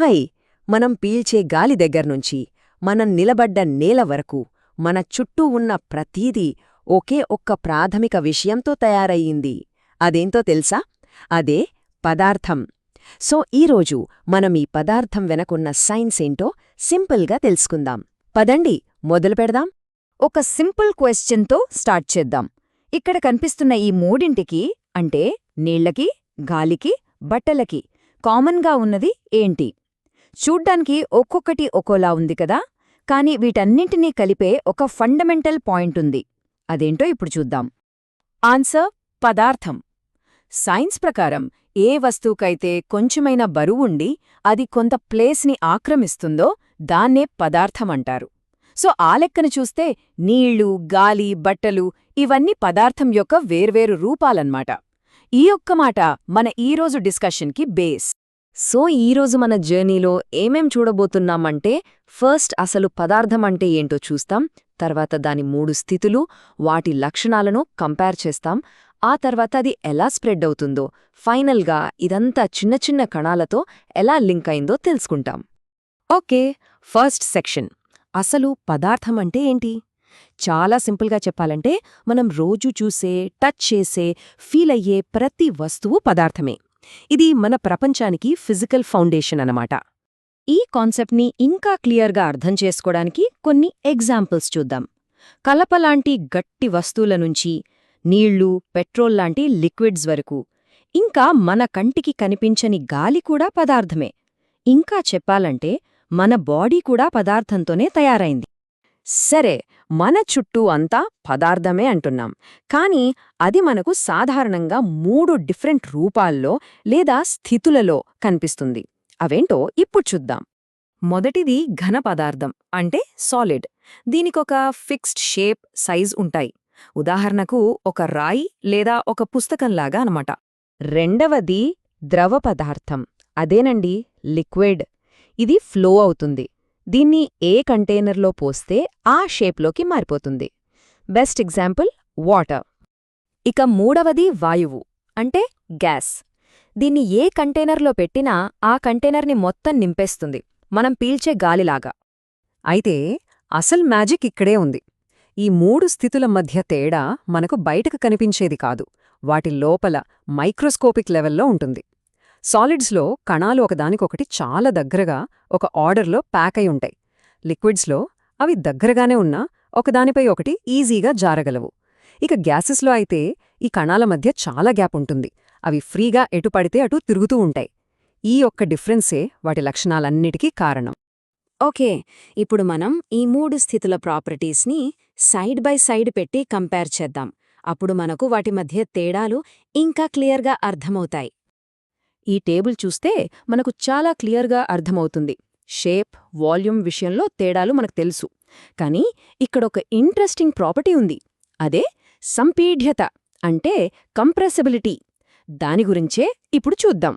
High మనం పీల్చే గాలి దగ్గర్నుంచి మనం నిలబడ్డ నేల వరకు మన చుట్టూ ఉన్న ప్రతీదీ ఒకే ఒక్క ప్రాథమిక విషయంతో తయారయ్యింది. అదేంతో తెలుసా? అదే పదార్థం. సో ఈరోజు మనం ఈ పదార్థం వెనకున్న సైన్స్ ఏంటో సింపుల్గా తెలుసుకుందాం. పదండి మొదలు పెడదాం. ఒక సింపుల్ క్వశ్చన్తో స్టార్ట్ చేద్దాం. ఇక్కడ కనిపిస్తున్న ఈ మూడింటికి అంటే నీళ్ళకి గాలికి బట్టలకి కామన్గా ఉన్నది ఏంటి? చూడ్డానికి ఒక్కొక్కటి ఒక్కోలా ఉంది కదా? కాని వీటన్నింటినీ కలిపే ఒక ఫండమెంటల్ పాయింట్ ఉంది. అదేంటో ఇప్పుడు చూద్దాం. ఆన్సర్ పదార్థం. సైన్స్ ప్రకారం ఏ వస్తువుకైతే కొంచెమైన బరువుండి అది కొంత ప్లేస్ని ఆక్రమిస్తుందో దాన్నే పదార్థమంటారు సో ఆ లెక్కన చూస్తే నీళ్ళు గాలి బట్టలు ఇవన్నీ పదార్థం యొక్క వేర్వేరు రూపాలన్మాట ఈ ఒక్క మాట మన ఈరోజు డిస్కషన్కి బేస్. సో ఈరోజు మన జర్నీలో ఏమేం చూడబోతున్నామంటే ఫస్ట్ అసలు పదార్థం అంటే ఏంటో చూస్తాం తర్వాత దాని మూడు స్థితులు వాటి లక్షణాలను కంపేర్ చేస్తాం ఆ తర్వాత అది ఎలా స్ప్రెడ్ అవుతుందో ఫైనల్గా ఇదంతా చిన్న చిన్న కణాలతో ఎలా లింక్ అయిందో తెలుసుకుంటాం. Okay first section. అసలు పదార్థం అంటే ఏంటి? చాలా సింపుల్గా చెప్పాలంటే మనం రోజు చూసే టచ్ చేసే ఫీల్ అయ్యే ప్రతి వస్తువు పదార్థమే. ఇది మన ప్రపంచానికి ఫిజికల్ ఫౌండేషన్ అన్నమాట. ఈ కాన్సెప్ట్ని ఇంకా క్లియర్గా అర్థం చేసుకోవడానికి కొన్ని ఎగ్జాంపుల్స్ చూద్దాం. కలపలాంటి గట్టి వస్తువుల నుంచి నీళ్ళు పెట్రోల్ లాంటి లిక్విడ్స్ వరకు. ఇంకా మన కంటికి కనిపించని గాలి కూడా పదార్థమే. ఇంకా చెప్పాలంటే మన బాడీ కూడా పదార్థంతోనే తయారైంది. సరే మన చుట్టూ అంతా పదార్థమే అంటున్నాం. కానీ అది మనకు సాధారణంగా మూడు డిఫరెంట్ రూపాల్లో లేదా స్థితులలో కనిపిస్తుంది. అవేంటో ఇప్పుడు చూద్దాం. మొదటిది ఘన పదార్థం అంటే సాలిడ్ దీనికొక ఫిక్స్డ్ షేప్ సైజ్ ఉంటాయి. ఉదాహరణకు ఒక రాయి లేదా ఒక పుస్తకంలాగా అనమాట రెండవది ద్రవ పదార్థం అదేనండి లిక్విడ్. ఇది ఫ్లో అవుతుంది. దీన్ని ఏ కంటైనర్లో పోస్తే ఆ షేప్లోకి మారిపోతుంది. Best example water. ఇక మూడవది వాయువు అంటే గ్యాస్. దీన్ని ఏ కంటైనర్లో పెట్టినా ఆ కంటైనర్ని మొత్తం నింపేస్తుంది మనం పీల్చే గాలిలాగా. అయితే అసల్ మ్యాజిక్ ఇక్కడే ఉంది. ఈ మూడు స్థితుల మధ్య తేడా మనకు బయటకు కనిపించేది కాదు వాటి లోపల మైక్రోస్కోపిక్ లెవెల్లో ఉంటుంది. సాలిడ్స్లో కణాలు ఒకదానికొకటి చాలా దగ్గరగా ఒక ఆర్డర్లో ప్యాక్ అయి ఉంటాయి. లిక్విడ్స్లో అవి దగ్గరగానే ఉన్నా ఒకదానిపై ఒకటి ఈజీగా జారగలవు. ఇక గ్యాసెస్లో అయితే ఈ కణాల మధ్య చాలా గ్యాప్ ఉంటుంది. అవి ఫ్రీగా ఎటు పడితే అటు తిరుగుతూ ఉంటాయి. ఈ ఒక్క డిఫరెన్సే వాటి లక్షణాలన్నిటికీ కారణం. ఓకే ఇప్పుడు మనం ఈ మూడు స్థితుల ప్రాపర్టీస్ని సైడ్ బై సైడ్ పెట్టి కంపేర్ చేద్దాం. అప్పుడు మనకు వాటి మధ్య తేడాలు ఇంకా క్లియర్గా అర్థమవుతాయి. ఈ టేబుల్ చూస్తే మనకు చాలా క్లియర్గా అర్థమవుతుంది. షేప్ వాల్యూమ్ విషయంలో తేడాలు మనకు తెలుసు. కానీ ఇక్కడొక ఇంట్రెస్టింగ్ ప్రాపర్టీ ఉంది. అదే సంపీఢ్యత అంటే కంప్రెసిబిలిటీ. దాని గురించే ఇప్పుడు చూద్దాం.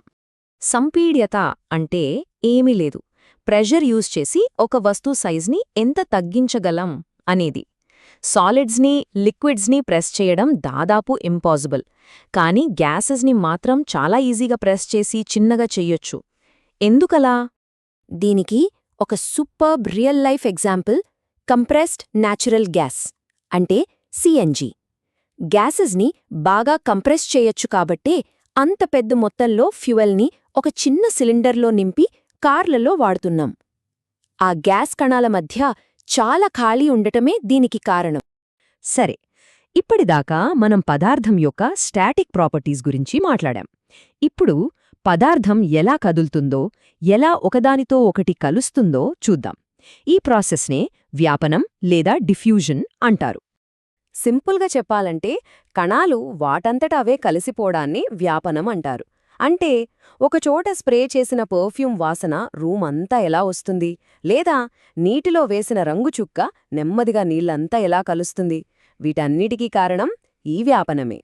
సంపీడ్యత అంటే ఏమీ లేదు. ప్రెషర్ యూజ్ చేసి ఒక వస్తు సైజ్ని ఎంత తగ్గించగలం అనేది. సాలిడ్స్ని లిక్విడ్స్ని ప్రెస్ చేయడం దాదాపు ఇంపాసిబుల్. కానీ గ్యాసెస్ని మాత్రం చాలా ఈజీగా ప్రెస్ చేసి చిన్నగా చెయ్యొచ్చు ఎందుకలా? దీనికి ఒక superb real life example compressed natural gas అంటే సిఎన్జి గ్యాసెస్ని బాగా కంప్రెస్ చేయొచ్చు కాబట్టే అంత పెద్ద మొత్తంలో ఫ్యూయల్ని ఒక చిన్న సిలిండర్లో నింపి కార్లలో వాడుతున్నాం. ఆ గ్యాస్ కణాల మధ్య చాలా ఖాళీ ఉండటమే దీనికి కారణం. సరే ఇప్పటిదాకా మనం పదార్థం యొక్క స్టాటిక్ ప్రాపర్టీస్ గురించి మాట్లాడాం. ఇప్పుడు పదార్థం ఎలా కదులుతుందో ఎలా ఒకదానితో ఒకటి కలుస్తుందో చూద్దాం. ఈ ప్రాసెస్నే వ్యాపనం లేదా డిఫ్యూజన్ అంటారు. సింపుల్గా చెప్పాలంటే కణాలు వాటంతట అవే కలిసిపోవడాన్ని వ్యాపనం అంటారు. అంటే ఒకచోట స్ప్రే చేసిన పర్ఫ్యూమ్ వాసన రూమ్ అంతా ఎలా వస్తుంది? లేదా నీటిలో వేసిన రంగు చుక్క నెమ్మదిగా నీళ్ళంతా ఎలా కలుస్తుంది? వీటన్నిటికీ కారణం ఈ వ్యాపనమే.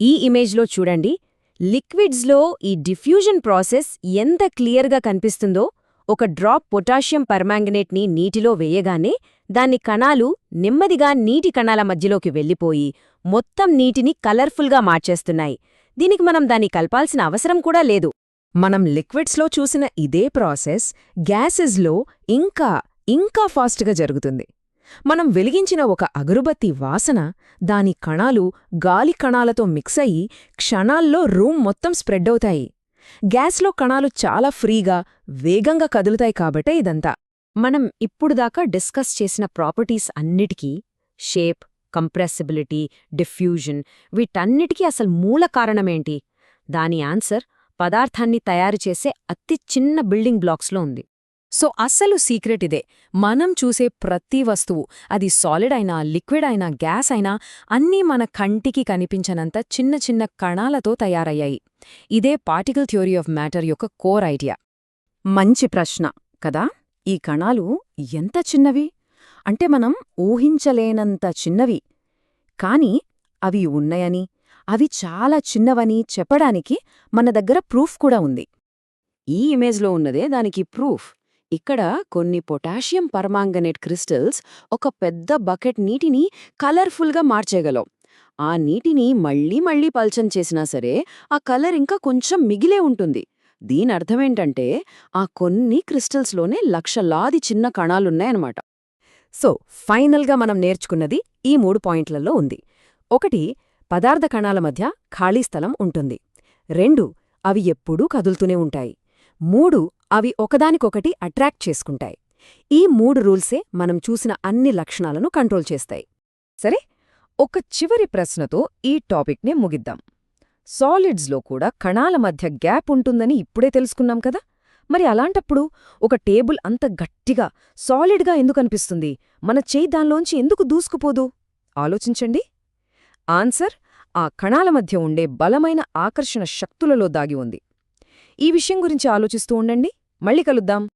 ఈ ఇమేజ్లో చూడండి. లిక్విడ్స్లో ఈ డిఫ్యూజన్ ప్రాసెస్ ఎంత క్లియర్గా కనిపిస్తుందో ఒక డ్రాప్ పొటాషియం పర్మాంగనేట్ని నీటిలో వేయగానే దాని కణాలు నెమ్మదిగా నీటి కణాల మధ్యలోకి వెళ్ళిపోయి మొత్తం నీటిని కలర్ఫుల్గా మార్చేస్తున్నాయి. దీనికి మనం దాన్ని కలపాల్సిన అవసరం కూడా లేదు. మనం లిక్విడ్స్లో చూసిన ఇదే ప్రాసెస్ గ్యాసెస్లో ఇంకా ఇంకా ఫాస్ట్గా జరుగుతుంది. మనం వెలిగించిన ఒక అగరుబత్తి వాసన దాని కణాలు గాలి కణాలతో మిక్స్ అయ్యి క్షణాల్లో రూమ్ మొత్తం స్ప్రెడ్ అవుతాయి. గ్యాస్లో కణాలు చాలా ఫ్రీగా వేగంగా కదులుతాయి కాబట్టే ఇదంతా. మనం ఇప్పుడు దాకా డిస్కస్ చేసిన ప్రాపర్టీస్ అన్నిటికీ షేప్ కంప్రెసిబిలిటీ డిఫ్యూజన్ వీటన్నిటికీ అసలు మూల కారణమేంటి? దాని ఆన్సర్ పదార్థాన్ని తయారు చేసే అతి చిన్న బిల్డింగ్ బ్లాక్స్లో ఉంది. సో అస్సలు సీక్రెట్ ఇదే. మనం చూసే ప్రతి వస్తువు అది సాలిడ్ అయినా లిక్విడ్ అయినా గ్యాస్ అయినా అన్నీ మన కంటికి కనిపించనంత చిన్న చిన్న కణాలతో తయారయ్యాయి. ఇదే పార్టికల్ థియోరీ ఆఫ్ మ్యాటర్ యొక్క కోర్ ఐడియా. మంచి ప్రశ్న కదా? ఈ కణాలు ఎంత చిన్నవి? అంటే మనం ఊహించలేనంత చిన్నవి. కాని అవి ఉన్నాయని అవి చాలా చిన్నవని చెప్పడానికి మన దగ్గర ప్రూఫ్ కూడా ఉంది. ఈ ఇమేజ్లో ఉన్నదే దానికి ప్రూఫ్. ఇక్కడ కొన్ని పొటాషియం పర్మాంగనేట్ క్రిస్టల్స్ ఒక పెద్ద బకెట్ నీటిని కలర్ఫుల్గా మార్చేయగలవు. ఆ నీటిని మళ్ళీ మళ్ళీ పల్చం చేసినా సరే ఆ కలర్ ఇంకా కొంచెం మిగిలే ఉంటుంది. దీని అర్థమేంటంటే ఆ కొన్ని క్రిస్టల్స్లోనే లక్షలాది చిన్న కణాలున్నాయన్నమాట. సో ఫైనల్గా మనం నేర్చుకున్నది ఈ మూడు పాయింట్లలో ఉంది. ఒకటి పదార్థ కణాల మధ్య ఖాళీ స్థలం ఉంటుంది. రెండు అవి ఎప్పుడూ కదులుతూనే ఉంటాయి. మూడు అవి ఒకదానికొకటి అట్రాక్ట్ చేసుకుంటాయి. ఈ మూడు రూల్సే మనం చూసిన అన్ని లక్షణాలను కంట్రోల్ చేస్తాయి. సరే? ఒక చివరి ప్రశ్నతో ఈ టాపిక్నే ముగిద్దాం. సాలిడ్స్లో కూడా కణాల మధ్య గ్యాప్ ఉంటుందని ఇప్పుడే తెలుసుకున్నాం కదా? మరి అలాంటప్పుడు ఒక టేబుల్ అంత గట్టిగా సాలిడ్గా ఎందుకనిపిస్తుంది మన చేయి దానిలోంచి ఎందుకు దూసుకుపోదు? ఆలోచించండి. ఆన్సర్ ఆ కణాల మధ్య ఉండే బలమైన ఆకర్షణ శక్తులలో దాగి ఉంది. ఈ విషయం గురించి ఆలోచిస్తూ ఉండండి. మళ్ళీ కలుద్దాం.